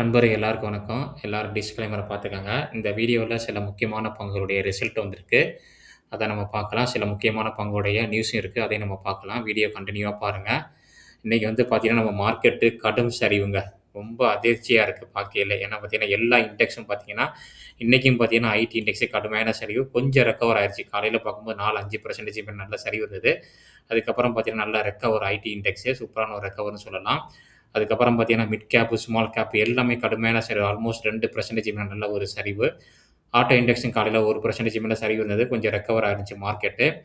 நண்பர்கள் எல்லாருக்கும் வணக்கம். எல்லாரும் டிஸ்க்ளைமர பார்த்துக்கோங்க இந்த வீடியோவில் சில முக்கியமான பங்குடைய ரிசல்ட் வந்திருக்கு. அதை நம்ம பார்க்கலாம். சில முக்கியமான பங்குடைய நியூஸும் இருக்குது அதையும் நம்ம பார்க்கலாம். வீடியோ கண்டினியூவாக பாருங்கள் இன்றைக்கி வந்து பார்த்திங்கன்னா நம்ம மார்க்கெட்டு கடும் சரிவுங்க. ரொம்ப அதிர்ச்சியாக இருக்குது பார்க்கையில. ஏன்னா பார்த்தீங்கன்னா, எல்லா இண்டெக்ஸும் பார்த்தீங்கன்னா, இன்றைக்கும் பார்த்தீங்கன்னா, ஐடி இண்டெக்ஸு கடுமையான சரிவு. கொஞ்சம் ரெக்கவர் ஆயிடுச்சு காலையில் பார்க்கும்போது 4, 5% மேல நல்ல சரிவு இருந்தது. அதுக்கப்புறம் பார்த்தீங்கன்னா, நல்லா ரெக்கவர் ஐடி இண்டெக்ஸு சூப்பரான ஒரு ரெக்கவர்னு சொல்லலாம். அதுக்கப்புறம் பார்த்தீங்கன்னா, மிட் கேப்பு, ஸ்மால் கேப் எல்லாமே கடுமையான சரி ஆல்மோஸ்ட் ரெண்டு பர்சன்டேஜ் மேலே நல்ல ஒரு சரிவு. ஆட்டோ இண்டெக்ஸும் காலையில் ஒரு பர்சன்டேஜ் மேலே சரிவு இருந்தது. கொஞ்சம் ரெக்கவர் ஆயிருந்துச்சு மார்க்கெட்டு.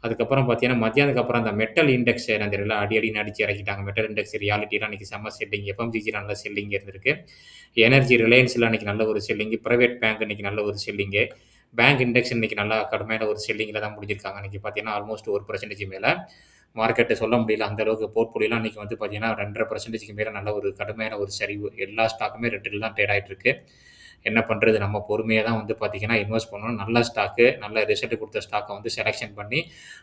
அதுக்கப்புறம் பார்த்தீங்கன்னா, மத்தியானதுக்கு அப்புறம் அந்த மெட்டல் இண்டெக்ஸ் நான் தெரியல. அடி அடி அடிச்சு இறக்கிட்டாங்க. மெட்டல் இண்டெக்ஸ் ரியாலிட்டிலாம் இன்னைக்கு செம்ம செல்லிங். எஃப்எம்ஜிஜி நல்ல செல்லிங் இருந்திருக்கு. எனர்ஜி ரிலையன்ஸில் அன்றைக்கி நல்ல ஒரு செல்லிங். ப்ரைவேட் பேங்க் இன்றைக்கி நல்ல ஒரு செல்லிங்கு. பேங்க் இண்டெக்ஸ் இன்னைக்கு நல்லா கடுமையான ஒரு செல்லிங்கில் தான் முடிஞ்சிருக்காங்க. இன்றைக்கி பார்த்தீங்கன்னா, ஆல்மோஸ்ட் ஒரு பர்சன்டேஜ் மேலே மார்க்கெட்டை சொல்ல முடியல. அந்த அளவுக்கு போர்ட்ஃபோலியோலாம் இன்றைக்கி வந்து பார்த்தீங்கன்னா, ரெண்டரை பர்சன்டேஜ்க்கு மேலே நல்ல ஒரு கடுமையான ஒரு சரிவு. எல்லா ஸ்டாக்குமே ரெட்டில் தான் ட்ரேட் ஆகிட்டு இருக்கு. என்ன பண்ணுறது நம்ம பொறுமையாக தான் வந்து பார்த்திங்கன்னா இன்வெஸ்ட் பண்ணணும். நல்ல ஸ்டாக்கு, நல்ல ரிசல்ட் கொடுத்த ஸ்டாக்கை வந்து செலெக்ஷன் பண்ணி,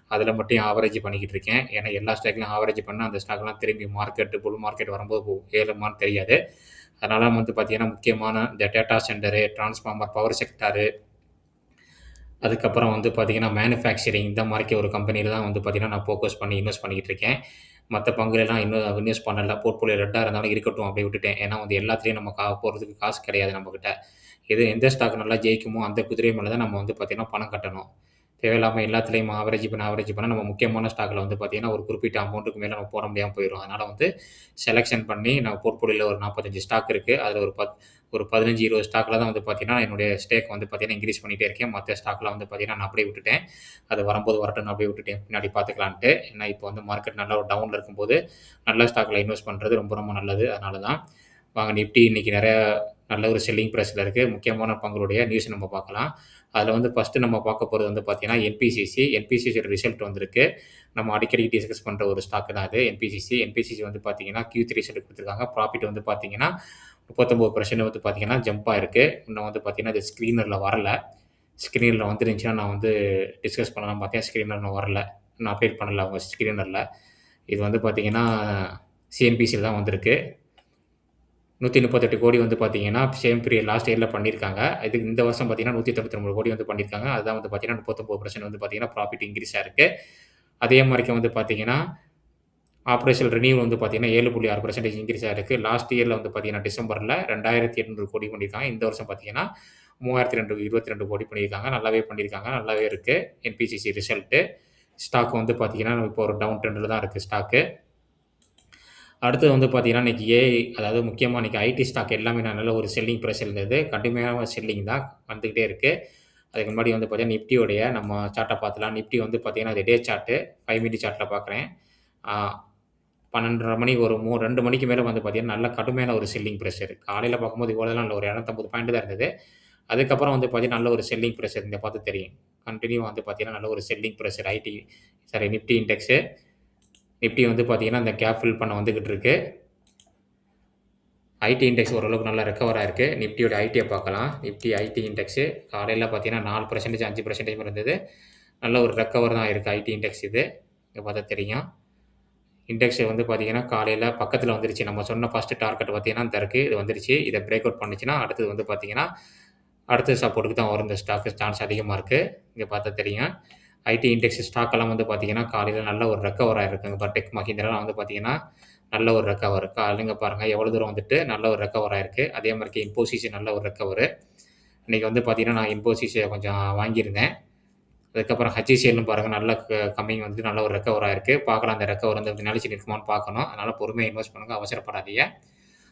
அதில் மட்டும் ஆவரேஜ் பண்ணிக்கிட்டு இருக்கேன். ஏன்னா, எல்லா ஸ்டாக்லையும் ஆவரேஜ் பண்ணால் அந்த ஸ்டாக்லாம் திரும்பி மார்க்கெட் புல் மார்க்கெட் வரும்போது ஏழுமான்னு தெரியாது. அதனால் வந்து பார்த்தீங்கன்னா, முக்கியமான இந்த data centre, transformer, power sector அதுக்கப்புறம் வந்து பார்த்திங்கன்னா மேனுஃபேக்சரிங் இந்த மாதிரிக்கு ஒரு கம்பெனியில் தான் வந்து பார்த்தீங்கன்னா, நான் ஃபோக்கஸ் பண்ணி இன்வெஸ்ட் பண்ணிக்கிட்டு இருக்கேன். மற்ற பங்குலலாம் இன்னும் இன்வெஸ்ட் பண்ணல. போர்ட்ஃபோலியோ ரெட்டாக இருந்தாலும் இருக்கட்டும் அப்படியே விட்டுட்டேன். ஏன்னா வந்து எல்லாத்துலேயும் நம்ம கா போகிறதுக்கு காசு கிடையாது நம்மக்கிட்ட எது எந்த ஸ்டாக் நல்லா ஜெயிக்குமோ, அந்த குதிரை மேலே தான் நம்ம வந்து பார்த்திங்கன்னா பணம் கட்டணும். தேவையில்லாமல் எல்லாத்துலேயும் ஆவரேஜ் பண்ண ஆவரேஜ் பண்ண நம்ம முக்கியமான ஸ்டாக்கில் வந்து பார்த்திங்கன்னா ஒரு குறிப்பிட்ட அமௌண்ட்டுக்கு மேலே நம்ம போட முடியாம போயிடும் அதனால் வந்து செலக்ஷன் பண்ணி நம்ம போர்ட்ஃபோலியோல ஒரு 45 ஸ்டாக் இருக்குது அதில் ஒரு பத் ஒரு பதினஞ்சு இருபது ஸ்டாக்கில் தான் வந்து பார்த்திங்கன்னா என்னுடைய ஸ்டேக் வந்து பார்த்தீங்கன்னா, இன்க்ரீஸ் பண்ணிகிட்டே இருக்கேன். மற்ற ஸ்டாக்லாம் வந்து பார்த்திங்கன்னா நான் அப்படியே விட்டுட்டேன். அது வரும்போது வரட்டும்னு அப்படியே விட்டுட்டேன். பின்னாடி பார்த்துக்கலான்ட்டு. ஏன்னா, இப்போ வந்து மார்க்கெட் நல்ல ஒரு டவுனில் இருக்கும்போது, நல்ல ஸ்டாக்கில் இன்வெஸ்ட் பண்ணுறது ரொம்ப ரொம்ப நல்லது. அதனால தான். வாங்க நிஃப்டி இன்றைக்கி நிறையா நல்ல ஒரு செல்லிங் ப்ரைஸில் இருக்குது முக்கியமான பங்குடைய நியூஸ் நம்ம பார்க்கலாம். அதில் வந்து ஃபஸ்ட்டு நம்ம பார்க்க போகிறது வந்து பார்த்தீங்கன்னா, என்பிசிசி. என்பிசிசியோட ரிசல்ட் வந்திருக்கு. நம்ம அடிக்கடி டிஸ்கஸ் பண்ணுற ஒரு ஸ்டாக் தான் அது என்பிசிசி. என்பிசிசி வந்து பார்த்தீங்கன்னா, Q3 ரிசல்ட் கொடுத்துருக்காங்க ப்ராஃபிட் வந்து பார்த்தீங்கன்னா, 39% வந்து பார்த்தீங்கன்னா, ஜம்ப் இருக்குது இன்னும் வந்து பார்த்தீங்கன்னா, அது ஸ்க்ரீனரில் வரல. ஸ்க்ரீனில் வந்துருந்துச்சுன்னா, நான் வந்து டிஸ்கஸ் பண்ணலாம் பார்த்தேன். ஸ்க்ரீனர் இன்னும் வரல. இன்னும் அப்டேட் பண்ணல அவங்க ஸ்க்ரீனரில் இது வந்து பார்த்தீங்கன்னா, சிஎன்பிசியில் தான் வந்திருக்கு. 138 கோடி வந்து பார்த்தீங்கன்னா, சேம் பீரியட் லாஸ்ட் இயரில் பண்ணியிருக்காங்க. இதுக்கு இந்த வருஷம் பார்த்தீங்கன்னா, 199 கோடி வந்து பண்ணியிருக்காங்க. அதுதான் வந்து பார்த்தீங்கன்னா, 39% வந்து பார்த்தீங்கன்னா, ப்ராஃபிட் இன்கிரீஸ் இருக்குது அதே மாரிக்கு வந்து பார்த்தீங்கன்னா, ஆப்ரேஷன் ரினியூ வந்து பார்த்தீங்கன்னா, 7.6% இன்கிரீஸ் ஆயிருக்கு. லாஸ்ட் இயரில் வந்து பார்த்தீங்கன்னா, டிசம்பர்ல 2,800 கோடி பண்ணியிருக்காங்க. இந்த வருஷம் பார்த்தீங்கன்னா, 3,222 கோடி பண்ணியிருக்காங்க. நல்லாவே பண்ணியிருக்காங்க. நல்லாவே இருக்குது என்பிசிசி ரிசல்ட்டு. ஸ்டாக் வந்து பார்த்தீங்கன்னா, இப்போ ஒரு டவுன் ட்ரெண்டில் தான் இருக்குது ஸ்டாக்கு. அடுத்தது வந்து பார்த்தீங்கன்னா, இன்னைக்கு ஏஐ அதாவது முக்கியமாக இன்றைக்கி ஐடி ஸ்டாக் எல்லாமே நல்ல ஒரு செல்லிங் ப்ரெஷர் இருந்தது. கடுமையான செல்லிங் தான் வந்துக்கிட்டே இருக்குது அதுக்கு முன்னாடி வந்து பார்த்தீங்கன்னா, நிஃப்டியோடைய நம்ம சார்ட்டை பார்த்துலாம். நிஃப்டி வந்து பார்த்தீங்கன்னா, அது டே சார்ட்டு ஃபைவ் மினிட் சார்ட்டில் பார்க்குறேன். பன்னெண்டரை மணி ஒரு மூ ரெண்டு மணிக்கு மேலே வந்து பார்த்தீங்கன்னா, நல்ல கடுமையான ஒரு செல்லிங் ப்ரெஷர் காலையில் பார்க்கும்போது இவ்வளோதான் நல்ல ஒரு 250 பாயிண்ட் தான் இருந்தது. அதுக்கப்புறம் வந்து பார்த்தீங்கன்னா, நல்ல ஒரு செல்லிங் ப்ரெஷர் இந்த பார்த்து தெரியும். கண்டினியூ வந்து பார்த்தீங்கன்னா, நல்ல ஒரு selling pressure IT sorry Nifty index. Nifty வந்து பார்த்தீங்கன்னா, இந்த கேப் ஃபில் பண்ண வந்துக்கிட்டு இருக்கு. ஐடி இண்டெக்ஸ் ஓரளவுக்கு நல்லா ரெக்கவர் ஆயிருக்கு. நிஃப்டியோட ஐடியை பார்க்கலாம். நிஃப்டி ஐடி இண்டெக்ஸு காலையில் பார்த்தீங்கன்னா, நாலு பர்சன்டேஜ் அஞ்சு பர்சன்டேஜ் இருந்தது. நல்ல ஒரு ரெக்கவர் தான் இருக்குது ஐடி இண்டெக்ஸ் இது. இங்கே பார்த்தா தெரியும். இண்டெக்ஸ் வந்து பார்த்தீங்கன்னா, காலையில் பக்கத்தில் வந்துருச்சு. நம்ம சொன்ன ஃபஸ்ட்டு டார்கெட் பார்த்தீங்கன்னா, இந்த இருக்குது இது வந்துருச்சு. இதை பிரேக் அவுட் பண்ணுச்சுன்னா, அடுத்தது வந்து பார்த்தீங்கன்னா, அடுத்த சப்போர்ட்டுக்கு தான் வரும் இந்த ஸ்டாக்கு. சான்ஸ் அதிகமாக இருக்குது இங்கே பார்த்தா தெரியும். ஐடி இண்டெக்ஸ் ஸ்டாக் எல்லாம் வந்து பார்த்தீங்கன்னா, காலையில் நல்ல ஒரு ரெக்கவர் ஆயிருக்குங்க. இப்போ டெக் மஹிந்திராலாம் வந்து பார்த்தீங்கன்னா, நல்ல ஒரு ரெக்கவர். காலைங்க பாருங்கள் எவ்வளோ தூரம் வந்துட்டு நல்ல ஒரு ரெக்கவர் ஆயிருக்கு. அதே மாதிரி இம்போசிஸ் நல்ல ஒரு ரெக்கவரு. இன்றைக்கி வந்து பார்த்தீங்கன்னா, நான் இம்போசிஸை கொஞ்சம் வாங்கியிருந்தேன். அதுக்கப்புறம் ஹச்சிசிஎல்னு பாருங்கள் நல்ல க கம்மிங் வந்துட்டு நல்ல ஒரு ரெக்கவர் ஆகிருக்கு பார்க்கலாம் அந்த ரெக்கவர் வந்து நிலைச்சு நிற்குமான்னு பார்க்கணும். அதனால் பொறுமையாக இன்வெஸ்ட் பண்ணுங்கள் அவசரப்படாதீங்க.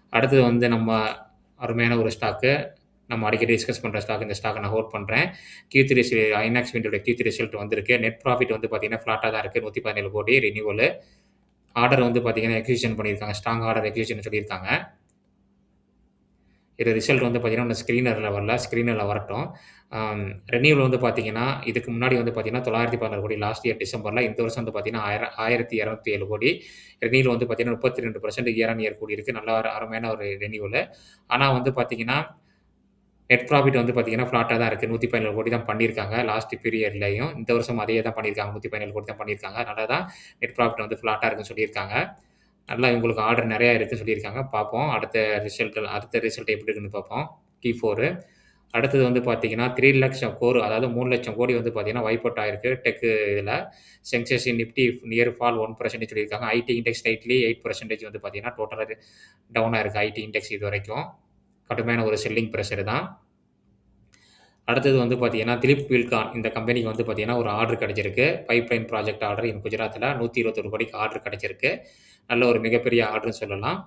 அடுத்தது வந்து நம்ம அருமையான ஒரு ஸ்டாக்கு. நம்ம அடிக்கடி டிஸ்கஸ் பண்ணுற ஸ்டாக். இந்த ஸ்டாக்கை நான் ஹோல்ட் பண்ணுறேன் கியூத்ரி சி ஐநாக்ஸ் விண்டோட கியூத்ரி ரிசல்ட் வந்திருக்கு. நெட் ப்ராஃபிட் வந்து பார்த்தீங்கன்னா, ஃப்ளாட்டாக தான் இருக்குது நூற்றி பதினேழு கோடி ரினியூவலு. ஆர்டர் வந்து பார்த்தீங்கன்னா, எக்ஸிகியூஷன் பண்ணியிருக்காங்க. ஸ்ட்ராங் ஆர்டர் எக்ஸிகியூஷன் சொல்லியிருக்காங்க. இது ரிசல்ட் வந்து பார்த்தீங்கன்னா, ஒன்று ஸ்க்ரீனரில் வரல. ஸ்க்ரீனரில் வரட்டும். ரெனியூவல் வந்து பார்த்தீங்கன்னா, இதுக்கு முன்னாடி வந்து பார்த்தீங்கன்னா, 916 கோடி லாஸ்ட் இயர் டிசம்பரில் இந்த வருஷம் வந்து பார்த்தீங்கன்னா, ஆயிர 1,207 கோடி. ரெனியூவல் வந்து பார்த்தீங்கன்னா, 32% இயர் ஆன் இயர் இருக்குது நல்ல ஒரு அருமையான ஒரு ரெனியூவலு. ஆனால் வந்து பார்த்தீங்கன்னா, நெட் ப்ராஃபிட் வந்து பார்த்தீங்கன்னா, ஃப்ளாட்டாக தான் இருக்குது நூற்றி பதினேழு கோடி தான் பண்ணியிருக்காங்க. லாஸ்ட் பீரியட்லையும் இந்த வருஷம் அதே தான் பண்ணியிருக்காங்க. 117 கோடி தான் பண்ணியிருக்காங்க. அதனால தான் நெட் ப்ராஃபிட் வந்து ஃப்ளாட்டாக இருக்குன்னு சொல்லியிருக்காங்க. நல்லா இவங்களுக்கு ஆர்டர் நிறையா இருக்குன்னு சொல்லியிருக்காங்க. பார்ப்போம். அடுத்த ரிசல்ட் அடுத்த ரிசல்ட் எப்படி இருக்குன்னு பார்ப்போம். கி ஃபோரு அடுத்தது வந்து பார்த்தீங்கன்னா த்ரீ லட்சம் கோர் அதாவது மூணு லட்சம் கோடி வந்து பார்த்தீங்கன்னா வைப் அவுட் ஆயிருக்கு. டெக்கு இதில் Sensex Nifty near fall one percentage சொல்லியிருக்காங்க. IT index tightly eight percentage வந்து பார்த்தீங்கன்னா டோட்டலாக டவுனாக இருக்குது ஐடி இண்டெக்ஸ் இது வரைக்கும். கடுமையான ஒரு செல்லிங் ப்ரெஷர் தான். அடுத்தது வந்து பார்த்தீங்கன்னா திலீப் பில்கான் இந்த கம்பெனிக்கு வந்து பார்த்தீங்கன்னா ஒரு ஆர்டர் கிடச்சிருக்கு. Pipe line project order in குஜராத்தில் நூற்றி இருபத்தொரு கோடிக்கு ஆர்டர் கிடச்சிருக்கு. நல்ல ஒரு மிகப்பெரிய ஆர்டர்னு சொல்லலாம்.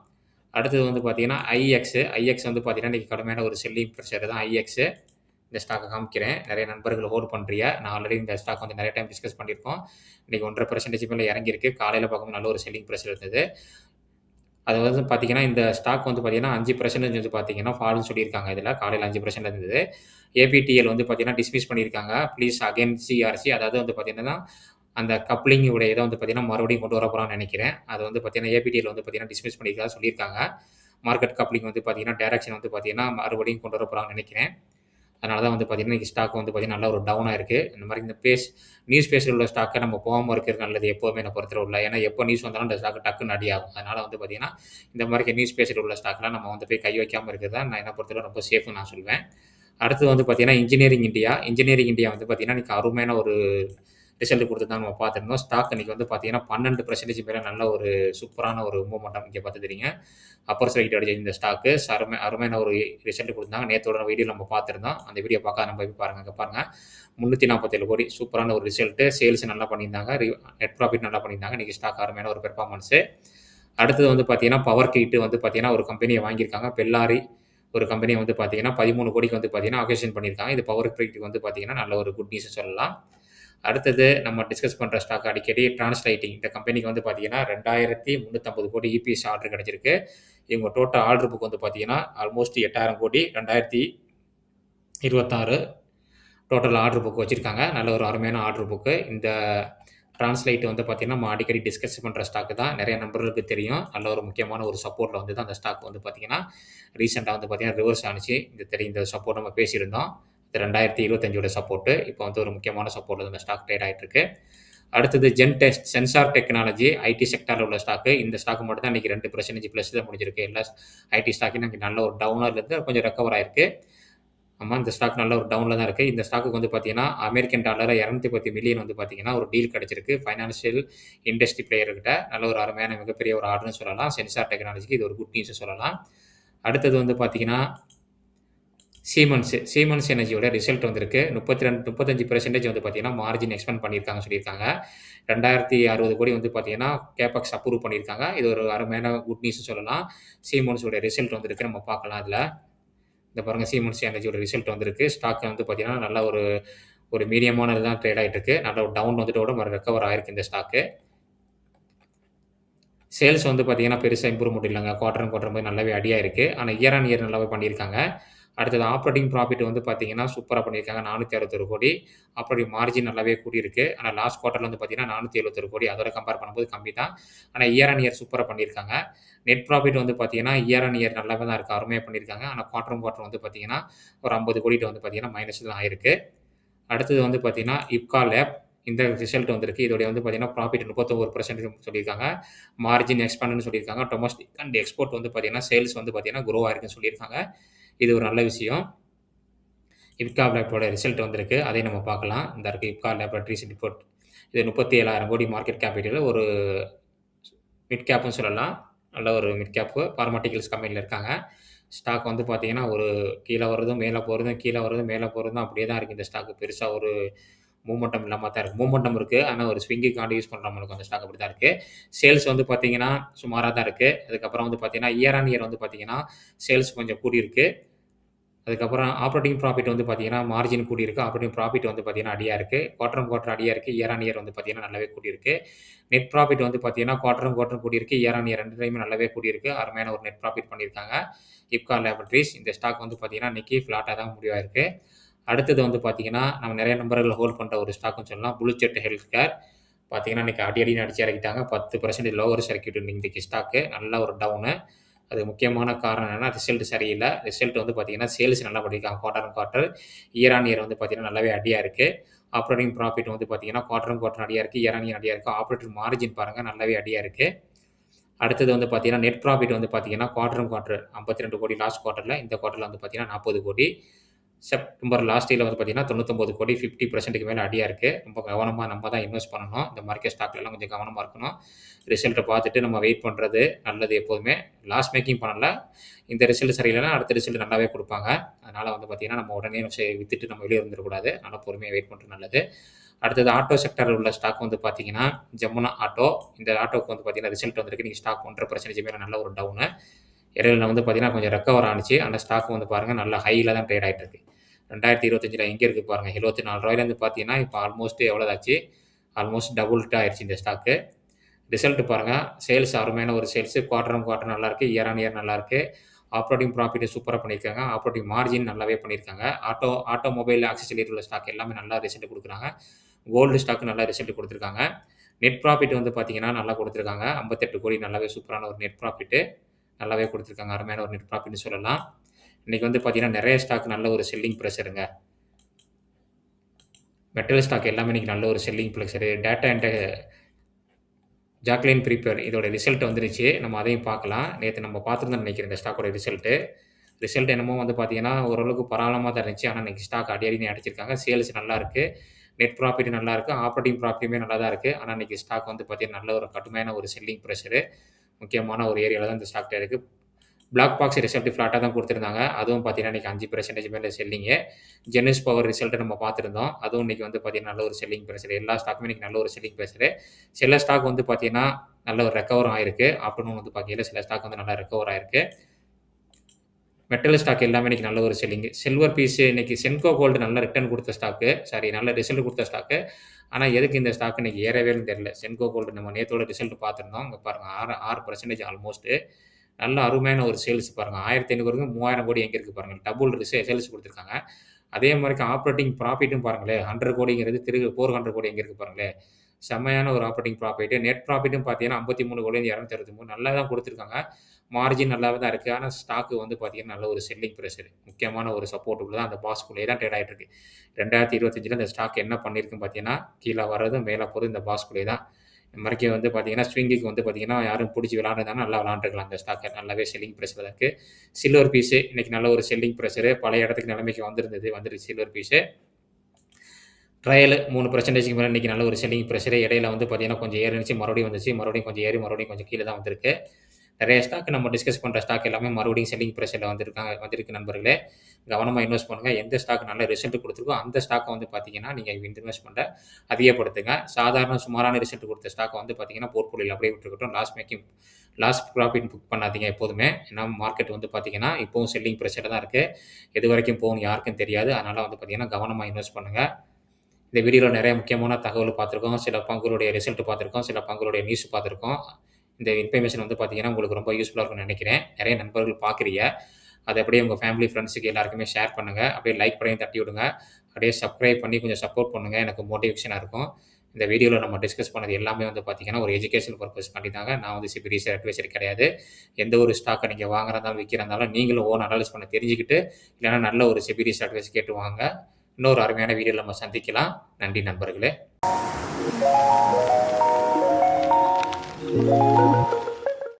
அடுத்தது வந்து பார்த்தீங்கன்னா ஐஎக்ஸு ஐஎக்ஸ் வந்து பார்த்தீங்கன்னா இன்றைக்கி கடுமையான ஒரு செல்லிங் ப்ரெஷர் தான். ஐஎக்ஸு இந்த ஸ்டாக்கை காமிக்கிறேன். நிறைய நண்பர்கள் ஹோல்ட் பண்ணுறிய நான் ஆல்ரெடி இந்த ஸ்டாக் வந்து நிறைய டைம் டிஸ்கஸ் பண்ணியிருக்கோம். இன்றைக்கி ஒன்றரை பர்சன்டேஜ் மேலே இறங்கியிருக்கு. காலையில் பார்க்கும்போது நல்ல ஒரு செல்லிங் ப்ரெஷர் இருந்தது. அது வந்து பார்த்தீங்கன்னா இந்த ஸ்டாக் வந்து பார்த்தீங்கன்னா அஞ்சு பர்சன்டேஜ் வந்து பார்த்தீங்கன்னா ஃபால்னு சொல்லியிருக்காங்க இதில் காலையில் அஞ்சு பர்சன்ட் இருந்தது ஏபிடிஎல் வந்து பார்த்தீங்கன்னா டிஸ்மிஸ் பண்ணியிருக்காங்க ப்ளீஸ் அகைன் சிஆர்சி அதாவது வந்து பார்த்தீங்கன்னா அந்த கப்ளிங் உடைய இதை வந்து பார்த்தீங்கன்னா மறுபடியும் கொண்டு வர போகிறான்னு நினைக்கிறேன் அது வந்து பார்த்தீங்கன்னா ஏபிடிஎல் வந்து பார்த்தீங்கன்னா டிஸ்மிஸ் பண்ணியிருக்கா சொல்லியிருக்காங்க மார்க்கெட் கப்ளிங் வந்து பார்த்தீங்கன்னா டேரக்ஷன் வந்து பார்த்தீங்கன்னா மறுபடியும் கொண்டு வர போகிறான்னு நினைக்கிறேன் அதனால தான் வந்து பார்த்தீங்கன்னா இன்றைக்கி ஸ்டாக் வந்து பார்த்தீங்கன்னா நல்ல ஒரு டவுனாக இருக்குது இந்த மாதிரி இந்த பேஸ் நியூஸ் பேஸில் உள்ள ஸ்டாக்கை நம்ம போகாமல் இருக்கிறது நல்லது எப்போவுமே நான் பொறுத்தவரை இல்லை. ஏன்னா எப்போ நியூஸ் வந்தாலும் அந்த ஸ்டாக் டக்குன்னு அடி ஆகும். அதனால் வந்து பார்த்தீங்கன்னா இந்த மாதிரி நியூஸ் பேஸில் உள்ள ஸ்டாக்லாம் நம்ம வந்து போய் கை வைக்காமல் இருக்கிறது தான் நான் என்ன பொறுத்தவரை ரொம்ப சேஃப்னு நான் சொல்வேன். அடுத்து வந்து பார்த்தீங்கன்னா இன்ஜினியரிங் இந்தியா இன்ஜினியரிங் இந்தியா வந்து பார்த்தீங்கன்னா இன்றைக்கி அருமையான ஒரு ரிசல்ட் கொடுத்து தான் நம்ம பார்த்துருந்தோம். ஸ்டாக் இன்னைக்கு வந்து பார்த்தீங்கன்னா பன்னெண்டு பர்சன்டேஜ் மேலே நல்ல ஒரு சூப்பரான ஒரு மூவ்மெண்ட்டாக இங்கே பார்த்து தெரியுங்க. அப்பர் சைட் அடிச்ச இந்த ஸ்டாக்கு அருமை அருமையான ஒரு ரிசல்ட் கொடுத்தாங்க. நேற்றோட வீடியோ நம்ம பார்த்துருந்தோம். அந்த வீடியோ பார்க்க நம்ம போய் பாருங்க அங்கே பாருங்கள் முந்நூற்றி நாற்பத்தேழு கோடி சூப்பரான ஒரு ரிசல்ட்டு சேல்ஸ் நல்லா பண்ணியிருந்தாங்க. நெட் ப்ராஃபிட் நல்லா பண்ணியிருந்தாங்க. இன்றைக்கி ஸ்டாக் அருமையான ஒரு பெர்ஃபார்மன்ஸு அடுத்தது வந்து பார்த்தீங்கன்னா பவர் கிட்டு வந்து பார்த்தீங்கன்னா ஒரு கம்பெனியை வாங்கியிருக்காங்க. பெல்லாரி ஒரு கம்பெனியை வந்து பார்த்தீங்கன்னா பதிமூணு கோடிக்கு வந்து பார்த்தீங்கன்னா அகேஷன் பண்ணியிருக்காங்க. இது பவர் கிரிக்கு வந்து பார்த்தீங்கன்னா நல்ல ஒரு குட் நியூஸ் சொல்லலாம். அடுத்தது நம்ம டிஸ்கஸ் பண்ணுற ஸ்டாக் அடிக்கடி டிரான்ஸ்லைட்டிங் இந்த கம்பெனிக்கு வந்து பார்த்தீங்கன்னா ரெண்டாயிரத்தி முந்நூற்றம்பது கோடி இபிஎஸ் ஆர்டர் கிடச்சிருக்கு. இவங்க டோட்டல் ஆர்டர் புக் வந்து பார்த்தீங்கன்னா ஆல்மோஸ்ட் எட்டாயிரம் கோடி ரெண்டாயிரத்தி இருபத்தாறு டோட்டல் ஆர்டர் புக் வச்சுருக்காங்க. நல்ல ஒரு அருமையான ஆர்டர் புக்கு இந்த ட்ரான்ஸ்லைட் வந்து பார்த்திங்கன்னா நம்ம அடிக்கடி டிஸ்கஸ் பண்ணுற ஸ்டாக்கு தான். நிறைய நம்பர்களுக்கு தெரியும். நல்ல ஒரு முக்கியமான ஒரு சப்போர்ட்டில் வந்து தான் அந்த ஸ்டாக் வந்து பார்த்திங்கன்னா ரீசெண்டாக வந்து பார்த்திங்கன்னா ரிவர்ஸ் ஆனிச்சு இந்த தெரியும் இந்த சப்போர்ட் நம்ம பேசியிருந்தோம். இந்த ரெண்டாயிரத்தி இருபத்தஞ்சோட சப்போர்ட்டு இப்போ வந்து ஒரு முக்கியமான சப்போர்ட்டில் இந்த ஸ்டாக் ட்ரேட் ஆகிட்டு இருக்கு அடுத்தது gen test sensor technology IT செக்டரில் உள்ள ஸ்டாக்கு இந்த ஸ்டாக் மட்டும் தான் இன்றைக்கி ரெண்டு பர்சன்டேஜ் ப்ளஸ் தான் முடிஞ்சிருக்கு. எல்லா ஐடி ஸ்டாக்கும் இன்றைக்கி நல்ல ஒரு டவுனாக இருந்து கொஞ்சம் ரெக்கவர் ஆயிருக்கு. ஆமாம் இந்த ஸ்டாக் நல்ல ஒரு டவுனில் தான் இருக்குது இந்த ஸ்டாக்கு வந்து பார்த்தீங்கன்னா அமெரிக்கன் டாலர் இரநூத்தி பத்து மில்லியன் வந்து பார்த்தீங்கன்னா ஒரு டீல் கிடச்சிருக்கு. ஃபைனான்ஷியல் இண்டஸ்ட்ரி பிளேயர்கிட்ட நல்ல ஒரு அருமையான மிகப்பெரிய ஒரு ஆர்டர்னு சொல்லலாம். சென்சார் டெக்னாலஜிக்கு இது ஒரு குட் நியூஸ் சொல்லலாம். அடுத்தது வந்து பார்த்தீங்கன்னா சீமன்ஸ் சீமன்ஸ் எனர்ஜியோட ரிசல்ட் வந்திருக்கு. முப்பத்தி ரெண்டு முப்பத்தஞ்சு பெர்சன்டேஜ் வந்து பார்த்தீங்கன்னா மார்ஜின் எக்ஸ்பெண்ட் பண்ணியிருக்காங்க சொல்லியிருக்காங்க. ரெண்டாயிரத்தி அறுபது கோடி வந்து பார்த்தீங்கன்னா கேபக்ஸ் அப்ரூவ் பண்ணியிருக்காங்க. இது ஒரு அருமையான குட் நியூஸ் சொல்லலாம். சீமன்ஸோட ரிசல்ட் வந்திருக்கு. நம்ம பார்க்கலாம் அதில் இந்த பாருங்கள் சீமன்ஸ் எனர்ஜியோட ரிசல்ட் வந்திருக்கு. ஸ்டாக் வந்து பார்த்தீங்கன்னா நல்ல ஒரு ஒரு மீடியமான இதுதான் ட்ரேட் ஆகிட்டு இருக்கு நல்ல ஒரு டவுன் வந்துட்டு கூட ரெக்கவர் ஆயிருக்கு இந்த ஸ்டாக்கு சேல்ஸ் வந்து பார்த்தீங்கன்னா பெருசாக இம்ப்ரூவ்மெண்ட் இல்லைங்க. குவார்டர் குவார்டர் போய் நல்லாவே அடியாக இருக்குது ஆனால் இயர் ஆன் இயர் நல்லாவே பண்ணியிருக்காங்க. அடுத்தது ஆப்ரேட்டிங் ப்ராஃபிட் வந்து பார்த்தீங்கன்னா சூப்பராக பண்ணியிருக்காங்க. நானூற்றி அறுபத்தொரு கோடி. ஆப்ரேட்டிங் மார்ஜின் நல்லாவே கூடியிருக்கு. ஆனால் லாஸ்ட் குவார்ட்டரில் வந்து பார்த்தீங்கன்னா நானூற்றி எழுபத்தொரு கோடி. அதோட கம்பேர் பண்ணும்போது கம்மி தான் ஆனால் இயர் ஆன் இயர் சூப்பராக பண்ணியிருக்காங்க. நெட் ப்ராஃபிட் வந்து பார்த்தீங்கன்னா இயர் ஆன் இயர் நல்லாவே தான் இருக்குது அருமையாக பண்ணியிருக்காங்க. ஆனால் குவார்டர் குவார்ட்டர் வந்து பார்த்தீங்கன்னா ஒரு ஐம்பது கோடிட்டு வந்து பார்த்தீங்கன்னா மைனஸ் தான் ஆயிருக்கு. அடுத்தது வந்து பார்த்தீங்கன்னா இப்கா லேப் இந்த ரிசல்ட் வந்திருக்கு. இதோடைய வந்து பார்த்தீங்கன்னா ப்ராஃபிட் முப்பத்தொம்பது பர்சன்ட் சொல்லியிருக்காங்க. மார்ஜின் எக்ஸ்பாண்ட்னு சொல்லியிருக்காங்க. டொமஸ்டிக் அண்ட் எக்ஸ்போர்ட் வந்து பார்த்தீங்கன்னா சேல்ஸ் வந்து பார்த்தீங்கன்னா க்ரோ ஆயிருக்குன்னு சொல்லியிருக்காங்க. இது ஒரு நல்ல விஷயம். இப்கா லேப்போட ரிசல்ட் வந்திருக்கு. அதையும் நம்ம பார்க்கலாம். இந்த இருக்குது இப்கா லேபரேட்டரிஸ் ரிப்போர்ட் இது முப்பத்தி ஏழாயிரம் கோடி மார்க்கெட் கேபிட்டல் ஒரு மிட் கேப்னு சொல்லலாம். நல்ல ஒரு மிட் கேப்பு பார்மாட்டிக்கல்ஸ் கம்பெனியில் இருக்காங்க. ஸ்டாக் வந்து பார்த்தீங்கன்னா ஒரு கீழே வர்றதும் மேலே போகிறதும் கீழே வர்றதும் மேலே போகிறதும் அப்படியே தான் இருக்குது இந்த ஸ்டாக்கு பெருசாக ஒரு மூமெண்டம் இல்லாமல் தான் இருக்குது மூமெண்டம் இருக்குது ஆனால் ஒரு ஸ்விங்கிக்காண்டி யூஸ் பண்ணுறவங்களுக்கு அந்த ஸ்டாக் அப்படி தான் இருக்குது சேல்ஸ் வந்து பார்த்தீங்கன்னா சுமாராக தான் இருக்குது அதுக்கப்புறம் வந்து பார்த்தீங்கன்னா இயர் ஆன் இயர் வந்து பார்த்தீங்கன்னா சேல்ஸ் கொஞ்சம் கூடியிருக்கு. அதுக்கப்புறம் ஆப்ரேட்டிங் ப்ராஃபிட் வந்து பார்த்தீங்கன்னா மார்ஜின் கூடியிருக்கு. ஆப்ரேட்டிங் ப்ராஃபிட் வந்து பார்த்தீங்கன்னா அடியாக இருக்குது குவார்டர் குவார்டர் அடியாக இருக்குது இயர் ஆன் இயர் வந்து பார்த்தீங்கன்னா நல்லாவே கூடியிருக்கு. நெட் ப்ராஃபிட் வந்து பார்த்தீங்கன்னா குவார்டரும் குவார்டரும் கூடியிருக்கு. இயர் ஆன் இயர் ரெண்டு டைமே நல்லாவே கூடியிருக்கு. அருமையான ஒரு நெட் ப்ராஃபிட் பண்ணியிருக்காங்க. இப்கா லேபரட்டரிஸ் இந்த ஸ்டாக் வந்து பார்த்தீங்கன்னா இன்றைக்கி ஃப்ளாட்டாக தான் முடிவாயிருக்கு. அடுத்தது வந்து பார்த்தீங்கன்னா நம்ம நிறைய நம்பர்கள் ஹோல்ட் பண்ணுற ஒரு ஸ்டாக்னு சொல்லலாம். புளுச்செட் ஹெல்த் கேர் பார்த்தீங்கன்னா இன்றைக்கி அடி அடி அடிச்சு இறக்கிட்டாங்க. பத்து பர்சன்டேஜ் லோவர் சர்க்கியூட் இன்றைக்கி ஸ்டாக்கு நல்ல ஒரு டவுனு அது முக்கியமான காரணம் என்னென்னா ரிசல்ட் சரியில்லை. ரிசல்ட் வந்து பார்த்தீங்கன்னா சேல்ஸ் நல்லா பண்ணியிருக்காங்க quarter and quarter year on year வந்து பார்த்தீங்கன்னா நல்லாவே அடியாக இருக்குது ஆப்ரேட்டிங் ப்ராஃபிட் வந்து பார்த்தீங்கன்னா குவார்டர் குவார்டர் அடியாக இருக்குது இயர் ஆன் இயர் அடியாக இருக்குது ஆப்ரேட்டிங் மார்ஜின் பாருங்கள் நல்லாவே அடியாக இருக்குது அடுத்தது வந்து பார்த்தீங்கன்னா, நெட் ப்ராஃபிட் வந்து பார்த்தீங்கன்னா, குவார்டர் குவார்டர் 52 கோடி லாஸ்ட் குவார்ட்டர்ல. இந்த குவார்ட்டர்ல வந்து பார்த்தீங்கன்னா, 40 கோடி. செப்டம்பர் லாஸ்ட் இயர்ல வந்து பார்த்தீங்கன்னா, 99 கோடி ஃபிஃப்டி பர்சன்ட்டுக்கு மேலே அடியாக இருக்குது ரொம்ப கவனமாக நம்ம தான் இன்வெஸ்ட் பண்ணணும். இந்த மார்க்கெட் ஸ்டாக்லலாம் கொஞ்சம் கவனமாக இருக்கணும். ரிசல்ட்டை பார்த்துட்டு நம்ம வெயிட் பண்ணுறது நல்லது எப்போதுமே. லாஸ் மேக்கிங் பண்ணல. இந்த ரிசல்ட் சரியில்லைன்னா, அடுத்த ரிசல்ட் நல்லாவே கொடுப்பாங்க அதனால் வந்து பார்த்தீங்கன்னா, நம்ம உடனே செ வித்துட்டு நம்ம வெளியே வந்துடக்கூடாது அதனால பொறுமையாக வெயிட் பண்ணுறது நல்லது. அடுத்தது ஆட்டோ செக்டரில் உள்ள ஸ்டாக் வந்து பார்த்தீங்கன்னா, ஜமுனா ஆட்டோ. இந்த ஆட்டோக்கு வந்து பார்த்தீங்கன்னா, ரிசல்ட் வந்திருக்கு. நீங்கள் ஸ்டாக் ஒன்றரை பர்சன்டேஜ் மேலே நல்ல ஒரு டவுனு. இடையில வந்து பார்த்தீங்கன்னா, கொஞ்சம் ரெக்கவர் ஆனிச்சு அந்த ஸ்டாக் வந்து பாருங்க நல்ல ஹையில் தான் ட்ரேட் ஆகிட்டு இருக்கு. 2025ல எங்க இருக்கு பாருங்க. ரூ. 74லேருந்து பார்த்தீங்கன்னா, இப்போ ஆல்மோஸ்ட் எவ்வளோ ஆச்சு? ஆல்மோஸ்ட் டபுள்ட் ஆயிடுச்சு இந்த ஸ்டாக்கு. ரிசல்ட் பாருங்கள் சேல்ஸ் அருமையான ஒரு சேல்ஸ். குவார்டர் ஆன் குவார்டர் நல்லாயிருக்கு இயர் ஆன் இயர் நல்லா ஆப்ரேட்டிங் ஆப்பரேட்டிங் ப்ராஃபிட் சூப்பராக பண்ணியிருக்காங்க. ஆப்ரேட்டிங் மார்ஜின் நல்லாவே பண்ணியிருக்காங்க. ஆட்டோ ஆட்டோமொபைல் ஆக்சஸரி உள்ள ஸ்டாக் எல்லாமே நல்லா ரிசல்ட் கொடுக்குறாங்க கோல்டு ஸ்டாக் நல்லா ரிசல்ட் கொடுத்துருக்காங்க நெட் ப்ராஃபிட் வந்து பார்த்தீங்கன்னா, நல்லா கொடுத்துருக்காங்க ஐம்பத்தெட்டு கோடி நல்லாவே சூப்பரான ஒரு நெட் ப்ராஃபிட்டு நல்லாவே கொடுத்துருக்காங்க அருமையான ஒரு நெட் ப்ராஃபிட்னு சொல்லலாம். இன்னைக்கு வந்து பார்த்தீங்கன்னா, நிறைய ஸ்டாக் நல்ல ஒரு செல்லிங் ப்ரெஷருங்க மெட்டல் ஸ்டாக் எல்லாமே இன்னைக்கு நல்ல ஒரு செல்லிங் ப்ரெஷரு டேட்டா அண்ட் ஜாக்லின் ப்ரிப்பேர் இதோட ரிசல்ட் வந்துருச்சு. நம்ம அதையும் பார்க்கலாம். நேற்று நம்ம பார்த்துருந்தோம் நினைக்கிறேன் இந்த ஸ்டாக்கோட ரிசல்ட்டு. ரிசல்ட் என்னமோ வந்து பார்த்தீங்கன்னா, ஓரளவுக்கு பரவால்லாம தான் இருந்துச்சு. ஆனால் இன்னைக்கு ஸ்டாக் அடி அடின்னு அடிச்சிருக்காங்க. சேல்ஸ் நல்லா இருக்குது நெட் ப்ராஃபிட் நல்லா இருக்கு. ஆப்பரேட்டிங் ப்ராஃபிட்டுமே நல்லா தான் இருக்குது ஆனால் இன்றைக்கி ஸ்டாக் வந்து பார்த்தீங்கன்னா, நல்ல ஒரு கடுமையான ஒரு செல்லிங் ப்ரெஷரு முக்கியமான ஒரு ஏரியாவில் தான் இந்த ஸ்டாக் இருக்குது பிளாக் பாக்ஸ் ரிசல்ட் ஃப்ளாட்டாக தான் கொடுத்துருந்தாங்க அதுவும் பார்த்தீங்கன்னா, இன்னைக்கு 5% மேல செல்லிங்கு. ஜெனஸ் பவர் ரிசல்ட்டு நம்ம பார்த்துருந்தோம். அதுவும் இன்னைக்கு வந்து பார்த்தீங்கன்னா, நல்ல ஒரு செல்லிங் பிரஷர். எல்லா ஸ்டாக்குமே இன்னைக்கு நல்ல ஒரு செல்லிங் பிரஷரு. சில ஸ்டாக் வந்து பார்த்தீங்கன்னா, நல்ல ஒரு ரெக்கவர் ஆயிருக்கு. ஆஃப்டர்நூன் வந்து பார்த்தீங்கன்னா சில ஸ்டாக் வந்து நல்லா ரெக்கவர் ஆயிருக்கு. மெட்டல் ஸ்டாக் எல்லாமே இன்னைக்கு நல்ல ஒரு செல்லிங். சில்வர் பீஸ் இன்னைக்கு சென்கோ கோல்டு நல்ல ரிட்டர்ன் கொடுத்த ஸ்டாக்கு. சாரி நல்ல ரிசல்ட் கொடுத்த ஸ்டாக்கு. ஆனால் எதுக்கு இந்த ஸ்டாக் இன்னைக்கு ஏறவேன்னு தெரியல. சென்கோ கோல்டு நம்ம நேத்தோட ரிசல்ட் பார்த்துருந்தோம். இங்க பாருங்க ஆறு ஆறு பர்சன்டேஜ் ஆல்மோஸ்ட்டு நல்ல அருமையான ஒரு சேல்ஸ் பாருங்க. 1500க்கு 3000 கோடி எங்கே இருக்கு பாருங்கள் டபுள் ரிச சேல்ஸ் கொடுத்துருக்காங்க அதே மாதிரி ஆப்ரேட்டிங் ப்ராஃபிட்டும் பாருங்களேன். 100 கோடிங்கிறது திரு 400 கோடி எங்கே இருக்கு பாருங்களேன். செம்மையான ஒரு ஆப்ரேட்டிங் ப்ராஃபிட். நெட் ப்ராஃபிட்டும் பார்த்தீங்கன்னா, 53 கோடிலேருந்து 263 நல்லா தான் கொடுத்துருக்காங்க மார்ஜின் நல்லாவே தான் இருக்குது ஆனால் ஸ்டாக்கு வந்து பார்த்தீங்கன்னா, நல்ல ஒரு செல்லிங் ப்ரெஷர் முக்கியமான ஒரு சப்போர்ட் உள்ள தான் அந்த பாஸ்க்குள்ளேயே தான் ட்ரேட் ஆயிட்டு இருக்கு. 2025ல இந்த ஸ்டாக் என்ன பண்ணியிருக்குன்னு பார்த்தீங்கன்னா, கீழே வர்றதும் மேலே போகிறது இந்த பாஸ்க்குள்ளேயே தான். மறைக்க வந்து பார்த்தீங்கன்னா, ஸ்விங்குக்கு வந்து பார்த்தீங்கன்னா, யாரும் பிடிச்சி விளாண்டுருந்தாலும் நல்லா விளாண்டுருக்கலாம் இந்த ஸ்டாக்க. நல்லாவே செல்லிங் ப்ரெஷர் இருக்குது சில்வர் பீஸு இன்றைக்கி நல்ல ஒரு செல்லிங் ப்ரெஷரு பழைய இடத்துக்கு நிலைமைக்கு வந்திருந்தது. வந்துருச்சு சில்வர் பீஸு. ட்ரையலு 3%க்கு மேல இன்னைக்கு நல்ல ஒரு செல்லிங் ப்ரெஷரு இடையில வந்து பார்த்தீங்கன்னா, கொஞ்சம் ஏறிச்சு மறுபடியும் வந்துச்சு. மறுபடியும் கொஞ்சம் ஏறி மறுபடியும் கொஞ்சம் கீழே தான் வந்திருக்கு. நிறைய ஸ்டாக் நம்ம டிஸ்கஸ் பண்ணுற ஸ்டாக் எல்லாமே மறுபடியும் செல்லிங் ப்ரெஷரில் வந்திருக்காங்க வந்திருக்கு நண்பர்களே. கவனமாக இன்வெஸ்ட் பண்ணுங்கள் எந்த ஸ்டாக் நல்ல ரிசல்ட் கொடுத்துருக்கோ அந்த ஸ்டாக்கை வந்து பார்த்தீங்கன்னா, நீங்கள் இன்வெஸ்ட் பண்ண அதிகப்படுத்துங்க. சாதாரண சுமாரான ரிசல்ட் கொடுத்த ஸ்டாக்கை வந்து பார்த்தீங்கன்னா, போர்ட்ஃபோலியோல அப்படியே விட்டுருக்கட்டும். Loss making loss profit book பண்ணாதீங்க எப்போதுமே. ஏன்னா மார்க்கெட் வந்து பார்த்தீங்கன்னா, இப்போவும் செல்லிங் ப்ரெஷர் தான் இருக்குது எது வரைக்கும் போகணும் யாருக்கும் தெரியாது. அதனால் வந்து பார்த்தீங்கன்னா, கவனமாக இன்வெஸ்ட் பண்ணுங்கள் இந்த வீடியோவில் நிறைய முக்கியமான தகவல் பார்த்துருக்கோம். சில பங்குகளுடைய ரிசல்ட் பார்த்துருக்கோம். சில பங்குகளுடைய நியூஸ் பார்த்துருக்கோம். இந்த இன்ஃபர்மேஷன் வந்து பார்த்தீங்கன்னா, உங்களுக்கு ரொம்ப யூஸ்ஃபுல்லாக இருக்கும்னு நினைக்கிறேன் நிறைய நண்பர்கள் பார்க்குறீங்க. அதை அப்படியே உங்கள் ஃபேமிலி, ஃப்ரெண்ட்ஸுக்கு எல்லாருக்குமே ஷேர் பண்ணுங்கள் அப்படியே லைக் பண்ணி தட்டி விடுங்க. அப்படியே சப்ஸ்கிரைப் பண்ணி கொஞ்சம் சப்போர்ட் பண்ணுங்கள் எனக்கு மோட்டிவேஷனாக இருக்கும். இந்த வீடியோவில் நம்ம டிஸ்கஸ் பண்ணது எல்லாமே வந்து பார்த்தீங்கன்னா, ஒரு எஜுகேஷன் பர்ப்பஸ்க்காண்டி தாங்க. நான் வந்து சிபி ரீசர் அட்வைசர் கிடையாது. எந்த ஒரு ஸ்டாக்கை நீங்கள் வாங்குறதாலும் விற்கிறதாலும் நீங்களும் ஓன் அனலைஸ் பண்ண தெரிஞ்சுக்கிட்டு, இல்லைனா நல்ல ஒரு சிபி ரீசர் அட்வைஸ் கேட்டு வாங்க. இன்னொரு அருமையான வீடியோவில் நம்ம சந்திக்கலாம். நன்றி நண்பர்களே. Música